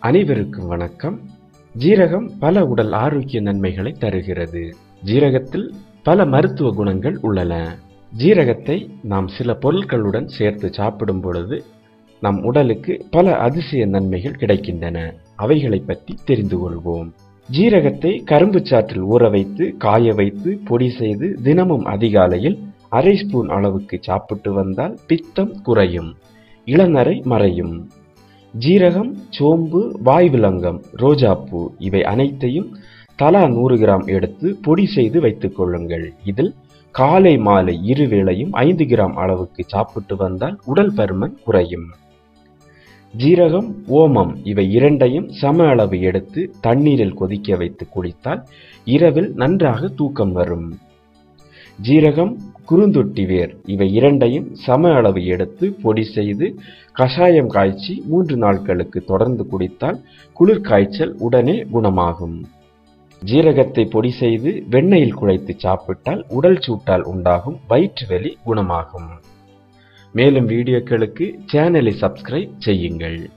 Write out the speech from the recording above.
அனைவருக்கும் வணக்கம். ஜீரகம் பல உடல் ஆரோக்கிய நன்மைகளை தருகிறது. ஜீரகத்தில் பல மருத்துவ குணங்கள் உள்ளன. ஜீரகத்தை நாம் சில பொருட்களுடன் சேர்த்து சாப்பிடும் பொழுது நம் உடலுக்கு பல அதிசய நன்மைகள் கிடைக்கின்றன. அவைகளை பற்றி தெரிந்து கொள்வோம். ஜீரகத்தை கரும்பு சாற்றில் ஊற வைத்து காய வைத்து பொடி செய்து தினமும் அதிகாலையில் அரை ஸ்பூன் அளவுக்கு சாப்பிட்டு வந்தால் பித்தம் குறையும். இளநரை மறையும். ஜீரகம் சோம்பு வாய்விலங்கம் ரோஜாப்பூ இவை அனைத்தையும் தலா நூறு கிராம் எடுத்து பொடி செய்து வைத்துக் கொள்ளுங்கள். இதில் காலை மாலை இருவேளையும் ஐந்து கிராம் அளவுக்கு சாப்பிட்டு வந்தால் உடல் பருமன் குறையும். ஜீரகம் ஓமம் இவை இரண்டையும் சம அளவு எடுத்து தண்ணீரில் கொதிக்க வைத்து குடித்தால் இரவில் நன்றாக தூக்கம் வரும். ஜீரகம் குறுந்தொட்டி வேர் இவை இரண்டையும் சம அளவு எடுத்து பொடி செய்து கஷாயம் காய்ச்சி மூன்று நாட்களுக்கு தொடர்ந்து குடித்தால் குளிர் காய்ச்சல் உடனே குணமாகும். ஜீரகத்தை பொடி செய்து வெண்ணெயில் குழைத்து சாப்பிட்டால் உடல் சூட்டால் உண்டாகும் வயிற்று வலி குணமாகும். மேலும் வீடியோக்களுக்கு சேனலை சப்ஸ்கிரைப் செய்யுங்கள்.